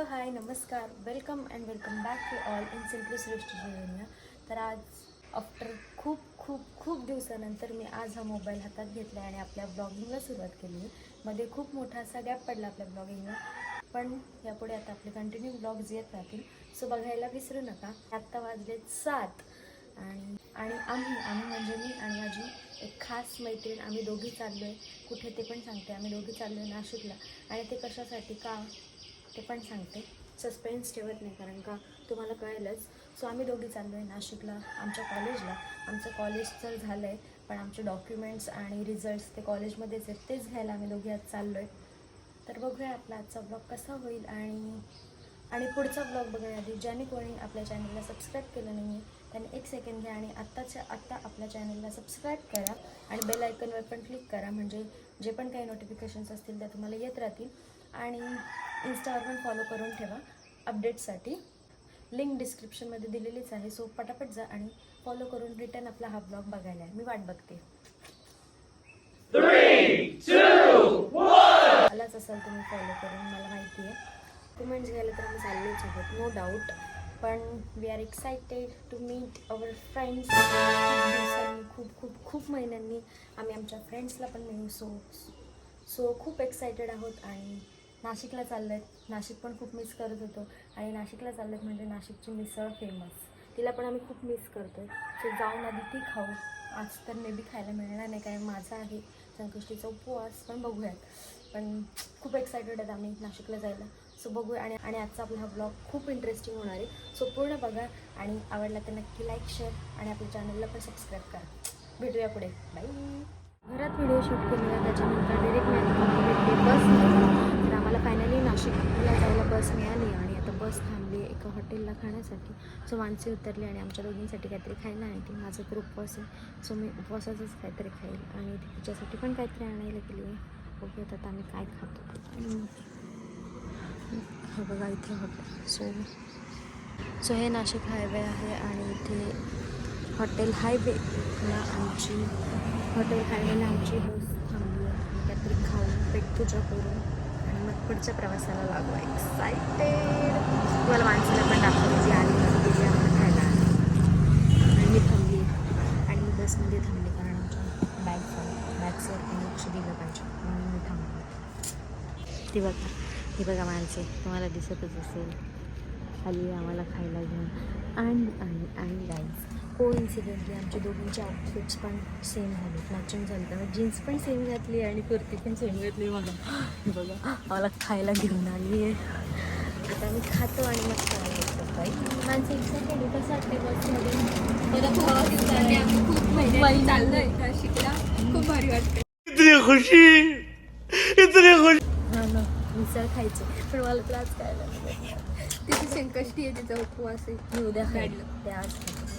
Hello hi नमस्कार. Welcome and welcome back to all in simply Srushti Duniya तर आज after खूप खूप खूप दिवसानंतर मी आज हा मोबाईल हातात घेतला आणि आपल्या ब्लॉगिंगला सुरुवात केली. मध्ये खूप मोठा असा गॅप पडला आपल्या ब्लॉगिंगला पण यापुढे आता आपले कंटिन्यू ब्लॉग्स येत राहतील. सो बघायला विसरू नका. आत्ता वाजले सात. आणि आणि आम्ही आम्ही म्हणजे मी आणि माझी एक खास मैत्रीण आम्ही दोघी चाललो आहे कुठे ते पण सांगते. आम्ही दोघी चाललो आहे नाशिकला. आणि ते कशासाठी का ते पण सांगते. सस्पेन्स ठेवत नाही कारण का तुम्हाला कळेलच. सो आम्ही दोघी चाललो आहे नाशिकला आमच्या कॉलेजला आमचं कॉलेज तर झालं आहे पण आमचे डॉक्युमेंट्स आणि रिझल्ट्स ते कॉलेजमध्येच आहेत तेच घ्यायला आम्ही दोघी आज चाललो आहे तर बघूया आपला आजचा ब्लॉग कसा होईल आणि आणि पुढचा ब्लॉग बघण्याआधी ज्याने कोणी आपल्या चॅनलला सबस्क्राईब केलं नाही आहे त्यांनी एक सेकंड घ्या आणि आत्ताच्या आत्ता आपल्या चॅनलला सबस्क्राईब करा. आणि बेल आयकनवर पण क्लिक करा म्हणजे जे पण काही नोटिफिकेशन्स असतील त्या तुम्हाला येत राहतील. आणि इन्स्टावर पण फॉलो करून ठेवा अपडेटसाठी लिंक डिस्क्रिप्शनमध्ये दिलेलीच आहे सो पटापट जा आणि फॉलो करून रिटर्न आपला हा ब्लॉग बघायला आहे. मी वाट बघते. मलाच असाल तुम्ही फॉलो करून मला माहिती आहे. कमेंट्स घ्यायला तर आम्ही चाललेच आहोत नो डाऊट पण we are excited to meet our friends दिवसांनी खूप खूप खूप महिन्यांनी आम्ही आमच्या फ्रेंड्सला पण मिळू सो सो खूप एक्सायटेड आहोत आणि नाशिकला चाललं आहेत नाशिक पण खूप मिस करत होतो. आणि नाशिकला चाललं आहेत म्हणजे नाशिकची मिसळ फेमस तिला पण आम्ही खूप मिस करतो सो जाऊन आधी ती खाऊ. आज तर मे बी खायला मिळणार नाही कारण माझा आहे. संकष्टीचा उपवास पण बघूयात. पण खूप एक्सायटेड आहेत आम्ही नाशिकला जायला. सो बघूया. आणि आणि आजचा आपला हा ब्लॉग खूप इंटरेस्टिंग होणार आहे. सो पूर्ण बघा. आणि आवडला तर नक्की लाईक शेअर आणि आपल्या चॅनलला पण सबस्क्राईब करा. भेटूया पुढे. बाय घरात व्हिडिओ शूट केलेला त्याच्यानंतर डिरेक्ट मी भेटली मला आम्हाला फायनली नाशिकला जायला बस मिळाली आणि आता बस थांबली एका हॉटेलला खाण्यासाठी. सो माणसे उतरली आणि आमच्या दोघींसाठी काहीतरी खायला आणते माझा तर उपवास आहे. सो मी उपवासाचंच काहीतरी खाईल आणि तिच्यासाठी पण काहीतरी आणायला गेली ओके आता आम्ही काय खातो. हा बघा इथे हॉटेल सो सो हे नाशिक हायवे आहे आणि इथे हॉटेल हायवेला आमची हॉटेल हायवेला आमची बस थांबली आहे. काहीतरी खाऊन पेटपूजा करून. आणि मग पुढच्या प्रवासाला लागू. एक्सायटेड तुम्हाला माणसाला पण दाखवली जी आली गेली आम्हाला खायला आणि मी थांबली. आणि मी बसमध्ये थांबली कारण आमच्या बॅगचं बॅगवर कोणी लक्ष दिलं पाहिजे म्हणून मी थांबली ती बघा. ही बघा माणसे. तुम्हाला दिसतच असेल. खाली आम्हाला खायला घेऊन. आणि आणि आणि गाईज को इन्सिडेंटली आमच्या दोघींचे आउटफिट्स पण सेम झाले मॅचिंग झाले त्यामुळे जीन्स पण सेम घातली आणि कुर्ती पण सेम घातली बघा हे बघा आम्हाला खायला घेऊन आली आहे. आता आम्ही खातो आणि मग खायला येतो. बाई माणसं एक्साइटेड कसं वाटते बसमध्ये मला खूप आवडतं. आणि आम्ही खूप महिन्यांनी चाललोय नाशिकला खूप भारी वाटतं इतनी खुशी! इतनी खुशी! हां ना मिसळ खायची. पण मला क्लास खायला नाही. तिची संकष्टी आहे तिचा उपवास आहे. मी उद्या खाईल काढलं. ते आज.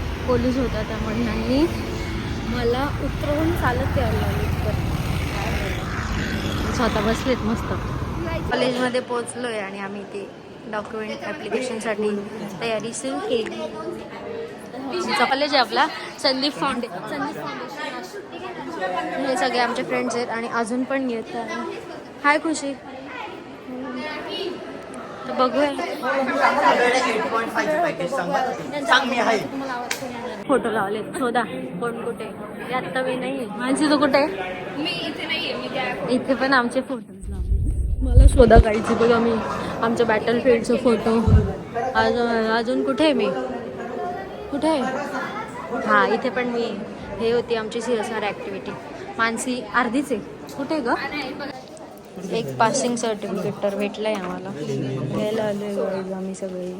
पोलीस होता त्यामुळे यांनी मला उतरवून चालत यायला लावले स्वतः बसलेत मस्त. कॉलेजमध्ये पोहोचलो आहे आणि आम्ही ते डॉक्युमेंट ॲप्लिकेशनसाठी तयारी सुरू केली. कॉलेज आहे आपला? संदीप फाउंडे संदीप फाउंडेशन हे सगळे आमचे फ्रेंड्स आहेत आणि अजून पण येत आहे हाय खुशी. तर बघूया. फोटो लावले शोधा. कोण कुठे? आत्ता मी नाही. माझी तो कुठे? मी इथे त्या इथे पण आमचे लावले मला शोधा काढायचे बघा मी. आमच्या बॅटल फील्डचे फोटो अजून अजून कुठे आहे मी? कुठे? आहे हां इथे पण मी. हे होती आमची C S R activity Mansi अर्धीच आहे. कुठे ग? एक पासिंग सर्टिफिकेट तर भेटलंय आम्हाला. घ्यायला आलोय आम्ही सगळे.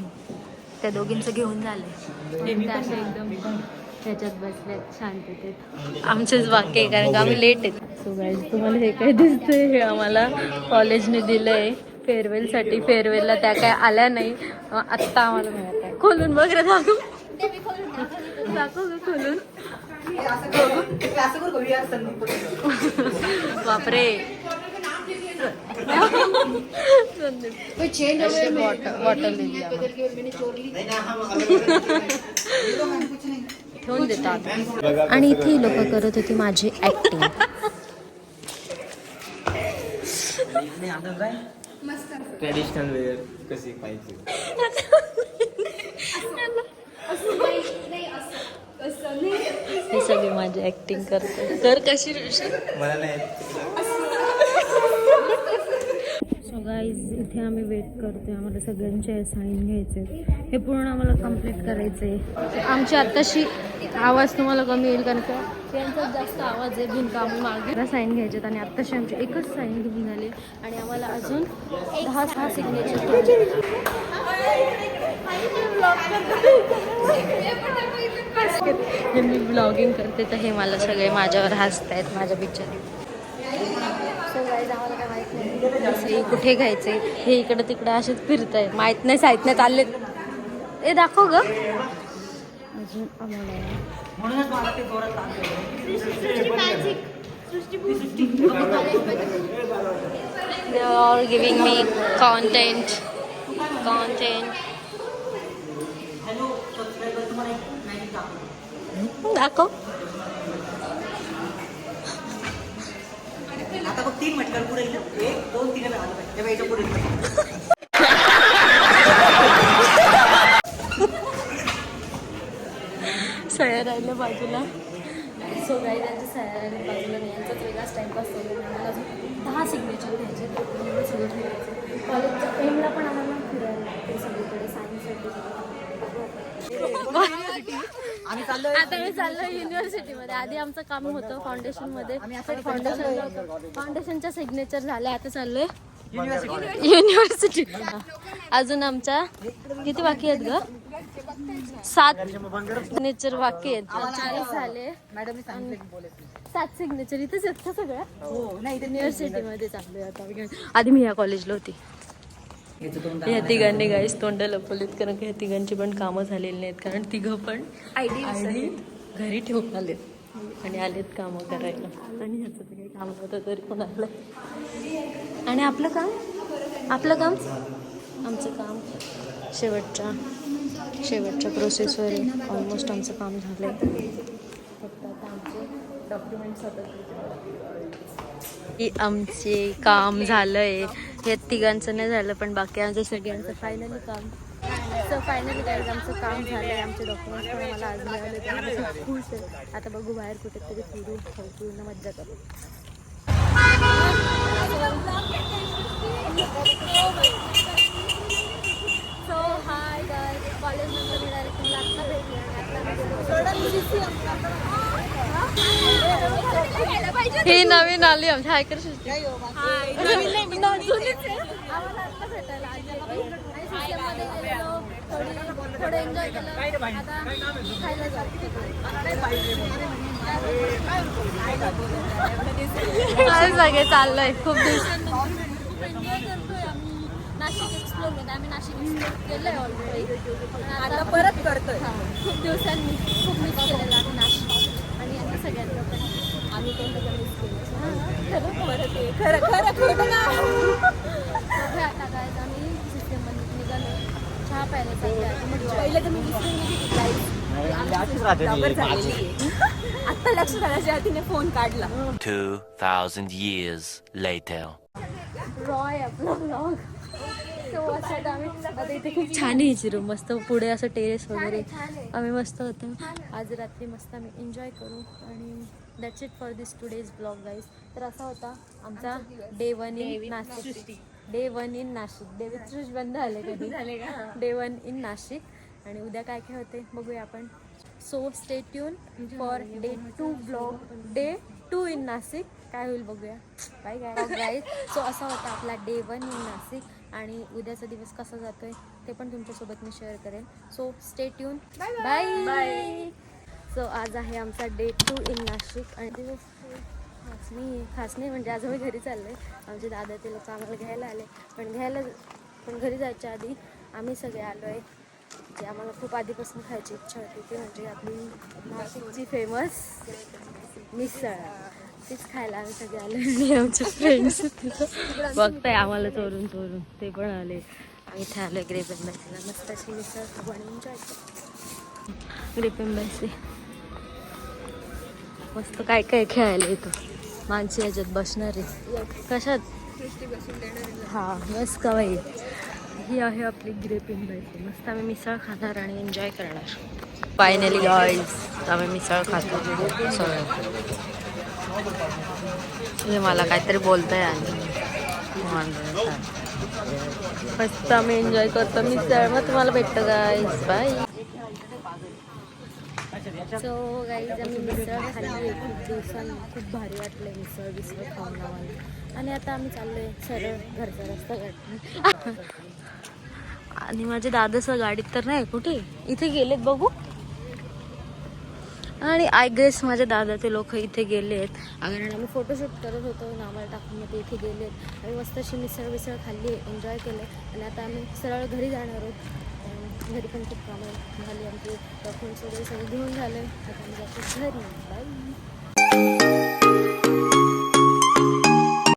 त्या दोघींचं घेऊन असे एकदम त्याच्यात बसल्यात शांततेत. आमचेच वाक्य आहे कारण का आम्ही लेट आहेत. सो गाईज तुम्हाला हे काय दिसतंय हे आम्हाला कॉलेजने दिलंय. फेअरवेलसाठी फेअरवेलला त्या काय आल्या नाही. आत्ता आम्हाला मिळत आहे. खोलून बघ रे दाखव. दाखव खोलून. बापरे. बॉटल बॉटल दिली. ठेवून देतात आणि इथे लोक करत होती माझी ऍक्टिंग ट्रेडिशनल वेअर कशी पाहिजे? हे सगळे माझी ऍक्टिंग करते तर कशी मला नाही. गाईज इथे आम्ही वेट करतोय. आम्हाला सगळ्यांचे साईन घ्यायचे हे पूर्ण आम्हाला कंप्लीट करायचे आमची आत्ताशी आवाज तुम्हाला कमी येईल कारण का यांचा जास्त आवाज आहे बिनकामी मागे. साईन घ्यायचे आणि आत्ताशी आमची एकच साईन घेऊन झाली आणि आम्हाला अजून दहा सहा सिग्नेचर हे मी ब्लॉगिंग करते तर हे मला सगळे माझ्यावर हसत आहेत माझ्या पिक्चर काय माहीत नाही सही कुठे घ्यायचे हे इकडे तिकडे असेच फिरत आहे माहीत नाही साहित नाही चालले ए दाखव ग. अजून giving me content. Content. दाखव. आता बघ तीन म्हटलं पुढे इथं. एक दोन तीन आलं पाहिजे. तेव्हा पुढे सया राहिल्या बाजूला. सो गाई त्यांच्या सया राहिल्या बाजूला नाही यांचाच वेगळाच टाईमपास चालू आहे. आम्हाला अजून दहा सिग्नेचर घ्यायचे सगळं ठेवायचं कॉलेजच्या एमला पण आम्हाला फिरायला लागते सगळीकडे. सायन्ससाठी आता मी चाललो युनिव्हर्सिटीमध्ये आधी आमचं काम होतं फाउंडेशनमध्ये फाउंडेशन फाउंडेशनच्या सिग्नेचर झाल्या आता चाललोय. युनिव्हर्सिटी अजून आमच्या किती बाकी आहेत ग? सात सिग्नेचर बाकी आहेत. चाळीस झाले. मॅडम सात सिग्नेचर इथेच आहेत का सगळ्या? हो नाही ते युनिव्हर्सिटीमध्ये चाललोय आता. आधी मी या कॉलेजला होती. या तिघांनी गाईस तोंड लपवलीत कारण की या तिघांची पण कामं झालेली नाहीत. कारण तिघं पण आयडी घरी ठेवून आलेत आणि आलेत कामं करायला. आणि ह्याचं तर काही काम होतं तरी पण आलं आणि आपलं काम? आपलं काम? आमचं काम शेवटच्या शेवटच्या प्रोसेसवर आहे. ऑलमोस्ट आमचं काम झालं आहे फक्त आता आमचे डॉक्युमेंट्स की आमचे काम झालंय. हे तिघांचं नाही झालं पण बाकी आमचं सगळ्यांचं फायनली काम. सो फायनली काय आमचं काम झालंय आमचे डॉक्युमेंट्स पण आम्हाला आज मिळाले खुश आहे. आता बघू बाहेर कुठेतरी फिरून पूर्ण मज्जा करू सो हाय गाय कॉलेजमध्ये मी डायरेक्ट तुला आत्ता भेटली आणि आत्ता ही नवीन आली आमच्या हायकर आम्हाला आत्ता भेटायला आली आहे. आणि सिस्टममध्ये गेलेलो, थोडी थोडं एन्जॉय केलं. आता खायला जातो काय सगळे चाललंय? खूप आम्ही. नाशिक एक्सप्लोरमध्ये आम्ही नाशिक एक्सप्लोर केलंय ऑलरेडी आता परत करतोय. खूप दिवसांनी खूप मिस केलेलं आम्ही नाशिक. आणि यांना सगळ्यांना पण. आम्ही कोणतं खरं. खरं खरं खोटं काय आम्ही सिस्टममध्ये निघालो चहा प्यायला चाललो पहिले तर मी विसरून गेली आता लक्षात आल्याच्या तिने फोन काढला 2,000 years later. रॉय आपला ब्लॉग तो असं आम्ही आता इथे खूप छान आहे हिची रूम मस्त पुढे असं टेरेस वगैरे. आम्ही मस्त होतो. आज रात्री मस्त आम्ही एन्जॉय करू आणि that's it for this today's blog guys तर असा होता आमचा day one in Nashik. Day one in Nashik. David सृष्ट बंद झाले कधी? Day one in Nashik. आणि उद्या काय काय होते? बघूया आपण. So stay tuned for day two blog day two in Nashik. काय होईल बघूया. काय काय गाईज सो असा होता आपला डे वन इन नाशिक. आणि उद्याचा दिवस कसा जातोय ते पण तुमच्यासोबत मी शेअर करेन. So stay tuned bye bye so आज आहे आमचा डे टू इन नाशिक आणि दिवस खास नाही खास नाही म्हणजे आज आम्ही घरी चाललो आहे आमचे दादा ते लोक आम्हाला घ्यायला आले. पण घ्यायला पण घरी जायच्या आधी आम्ही सगळे आलो आहे जे आम्हाला खूप आधीपासून खायची इच्छा होती ती म्हणजे आपली नाशिकची फेमस मिसळ. तीच खायला आम्ही सगळे आलो आणि आमचे फ्रेंड्स बघताय आम्हाला चोरून चोरून ते पण आले. आम्ही इथे आलो ग्रेप एम्बॅसीला मस्त अशी मिसळ खूप आणि एन्जॉय करू. ग्रेप एम्बॅसी मस्त काय काय खेळायला येतो. माणसे याच्यात बसणार आहे. कशात? हां हा बस का बाई. ही आहे आपली ग्रेपिंग बाई मस्त आम्ही मिसळ खाणार आणि एन्जॉय करणार. फायनली गाईज आम्ही मिसळ खातो. सगळं हे मला काहीतरी बोलतंय आणि मस्त आम्ही एन्जॉय करतो मिसळ. मग तुम्हाला भेटतं गाईज बाय सो गाईज आम्ही मिसळ खाल्ली. आहे खूप दिवसांनी खूप भारी वाटलं मिसळ बिसळ खाऊन आम्हाला. आणि आता आम्ही चाललोय सरळ घरचा रस्ता गाडी आणि माझे दादासह गाडीत तर नाही कुठे? इथे गेलेत बघू. आणि आय गेस माझ्या दादाचे लोक इथे गेले आहेत कारण आम्ही फोटोशूट करत होतो आणि टाकून ते इथे गेले आहेत आम्ही मस्त अशी मिसळ विसळ खाल्ली एन्जॉय केलं. आणि आता आम्ही सरळ घरी जाणार आहोत. घरी पण खूप कामं झाली आमचे. डॉक्युमेंट्स वगैरे सगळे घेऊन झाले. आता आम्ही जातो घरी. बाय